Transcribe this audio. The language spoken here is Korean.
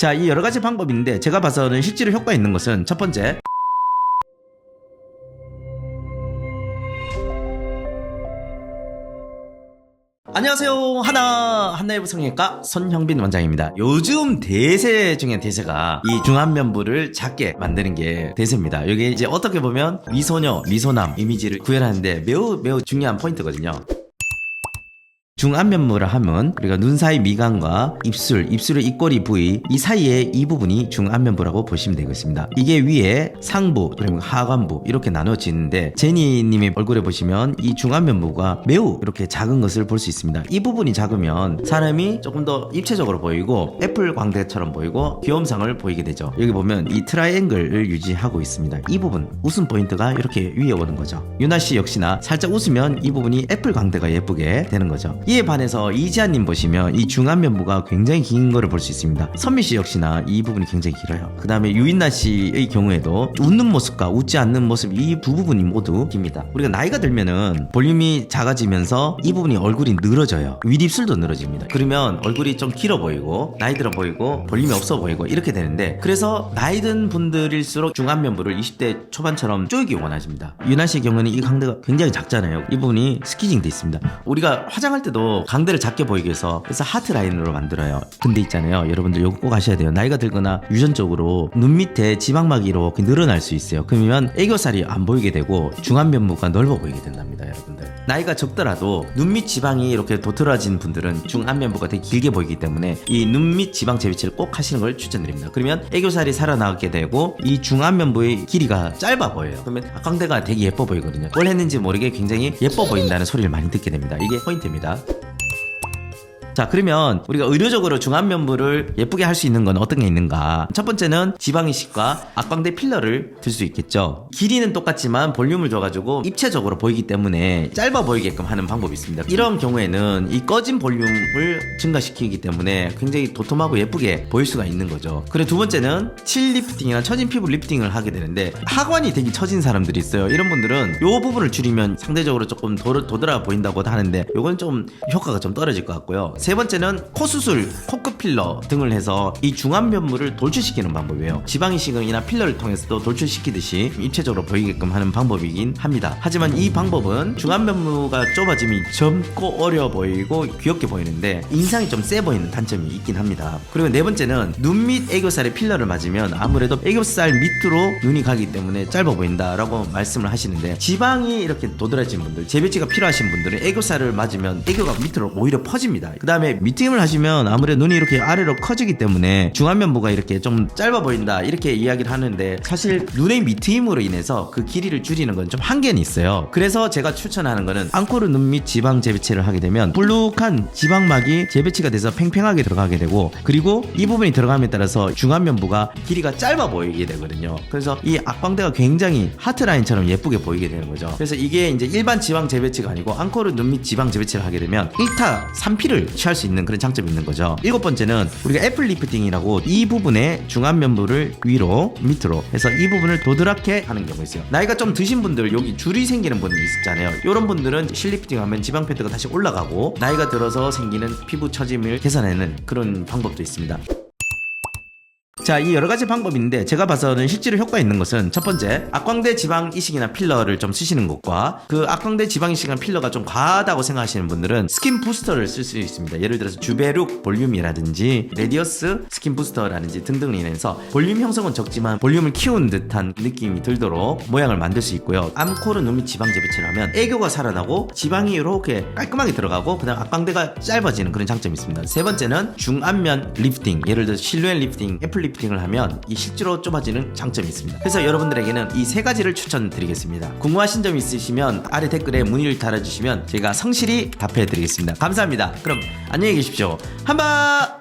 자, 이 여러 가지 방법인데 제가 봐서는 실제로 효과 있는 것은 첫 번째 안녕하세요. 하나 한나이브 성형외과 손형빈 원장입니다. 요즘 대세 중에 대세가 이 중안면부를 작게 만드는 게 대세입니다. 이게 이제 어떻게 보면 미소녀, 미소남 이미지를 구현하는데 매우 매우 중요한 포인트거든요. 중안면부를 하면 우리가 눈 사이 미간과 입술, 입술의 입꼬리 부위 이 사이에 이 부분이 중안면부라고 보시면 되겠습니다. 이게 위에 상부 그리고 하관부 이렇게 나눠지는데 제니님의 얼굴에 보시면 이 중안면부가 매우 이렇게 작은 것을 볼 수 있습니다. 이 부분이 작으면 사람이 조금 더 입체적으로 보이고 애플 광대처럼 보이고 귀염상을 보이게 되죠. 여기 보면 이 트라이앵글을 유지하고 있습니다. 이 부분 웃음 포인트가 이렇게 위에 오는 거죠. 유나 씨 역시나 살짝 웃으면 이 부분이 애플 광대가 예쁘게 되는 거죠. 이에 반해서 이지아님 보시면 이 중안 면부가 굉장히 긴 거를 볼 수 있습니다. 선미 씨 역시나 이 부분이 굉장히 길어요. 그 다음에 유인나 씨의 경우에도 웃는 모습과 웃지 않는 모습 이 두 부분이 모두 깁니다. 우리가 나이가 들면은 볼륨이 작아지면서 이 부분이 얼굴이 늘어져요. 윗입술도 늘어집니다. 그러면 얼굴이 좀 길어 보이고 나이 들어 보이고 볼륨이 없어 보이고 이렇게 되는데 그래서 나이 든 분들일수록 중안 면부를 20대 초반처럼 쪼이기 원하십니다. 유나 씨의 경우는 이 강대가 굉장히 작잖아요. 이 부분이 스키징 돼 있습니다. 우리가 화장할 때도 강대를 작게 보이기 위해서 그래서 하트 라인으로 만들어요. 근데 있잖아요. 여러분들 요거 꼭 아셔야 돼요. 나이가 들거나 유전적으로 눈 밑에 지방막이 이렇게 늘어날 수 있어요. 그러면 애교살이 안 보이게 되고 중안면부가 넓어 보이게 된답니다, 여러분들. 나이가 적더라도 눈 밑 지방이 이렇게 도드라진 분들은 중안면부가 되게 길게 보이기 때문에 이 눈 밑 지방 재배치를 꼭 하시는 걸 추천드립니다. 그러면 애교살이 살아나게 되고 이 중안 면부의 길이가 짧아 보여요. 그러면 악광대가 되게 예뻐 보이거든요. 뭘 했는지 모르게 굉장히 예뻐 보인다는 소리를 많이 듣게 됩니다. 이게 포인트입니다. 자 그러면 우리가 의료적으로 중안면부를 예쁘게 할 수 있는 건 어떤 게 있는가? 첫 번째는 지방이식과 악광대 필러를 들 수 있겠죠. 길이는 똑같지만 볼륨을 줘가지고 입체적으로 보이기 때문에 짧아 보이게끔 하는 방법이 있습니다. 이런 경우에는 이 꺼진 볼륨을 증가시키기 때문에 굉장히 도톰하고 예쁘게 보일 수가 있는 거죠. 그리고 두 번째는 칠 리프팅이나 처진 피부 리프팅을 하게 되는데 하관이 되게 처진 사람들이 있어요. 이런 분들은 이 부분을 줄이면 상대적으로 조금 도, 도드라 보인다고 하는데 이건 좀 효과가 좀 떨어질 것 같고요 세 번째는 코 수술, 코끝 필러 등을 해서 이 중안면부를 돌출시키는 방법이에요. 지방이식이나 필러를 통해서도 돌출시키듯이 입체적으로 보이게끔 하는 방법이긴 합니다. 하지만 이 방법은 중안면부가 좁아지면 젊고 어려 보이고 귀엽게 보이는데 인상이 좀 세 보이는 단점이 있긴 합니다. 그리고 네 번째는 눈 밑 애교살에 필러를 맞으면 아무래도 애교살 밑으로 눈이 가기 때문에 짧아 보인다라고 말씀을 하시는데 지방이 이렇게 도드라진 분들, 재배치가 필요하신 분들은 애교살을 맞으면 애교가 밑으로 오히려 퍼집니다. 그 다음에 미팅을 하시면 아무래도 눈이 이렇게 아래로 커지기 때문에 중안면부가 이렇게 좀 짧아 보인다 이렇게 이야기를 하는데 사실 눈의 밑트임으로 인해서 그 길이를 줄이는 건 좀 한계는 있어요. 그래서 제가 추천하는 거는 앙코르 눈 밑 지방 재배치를 하게 되면 불룩한 지방막이 재배치가 돼서 팽팽하게 들어가게 되고 그리고 이 부분이 들어감에 따라서 중안면부가 길이가 짧아 보이게 되거든요. 그래서 이 악광대가 굉장히 하트 라인처럼 예쁘게 보이게 되는 거죠. 그래서 이게 이제 일반 지방 재배치가 아니고 앙코르 눈 밑 지방 재배치를 하게 되면 1타 3피를 취할 수 있는 그런 장점이 있는 거죠. 일곱 번째는 우리가 애플 리프팅이라고 이 부분에 중안면부를 위로 밑으로 해서 이 부분을 도드랗게 하는 경우 있어요. 나이가 좀 드신 분들 여기 줄이 생기는 분이 있잖아요. 이런 분들은 실리프팅 하면 지방 패드가 다시 올라가고 나이가 들어서 생기는 피부 처짐을 개선하는 그런 방법도 있습니다. 자, 이 여러 가지 방법인데 제가 봐서는 실제로 효과 있는 것은 첫 번째, 악광대 지방 이식이나 필러를 좀 쓰시는 것과 그 악광대 지방 이식이나 필러가 좀 과하다고 생각하시는 분들은 스킨 부스터를 쓸 수 있습니다. 예를 들어서 주베룩 볼륨이라든지 레디어스 스킨 부스터라든지 등등을 인해서 볼륨 형성은 적지만 볼륨을 키운 듯한 느낌이 들도록 모양을 만들 수 있고요. 암코르 눈밑 지방 재배치를 하면 애교가 살아나고 지방이 이렇게 깔끔하게 들어가고 그다음 악광대가 짧아지는 그런 장점이 있습니다. 세 번째는 중안면 리프팅, 예를 들어 실루엣 리프팅, 애플 리프팅을 하면 이 실제로 좁아지는 장점이 있습니다. 그래서 여러분들에게는 이 세 가지를 추천드리겠습니다. 궁금하신 점 있으시면 아래 댓글에 문의를 달아주시면 제가 성실히 답해드리겠습니다. 감사합니다. 그럼 안녕히 계십시오. 한바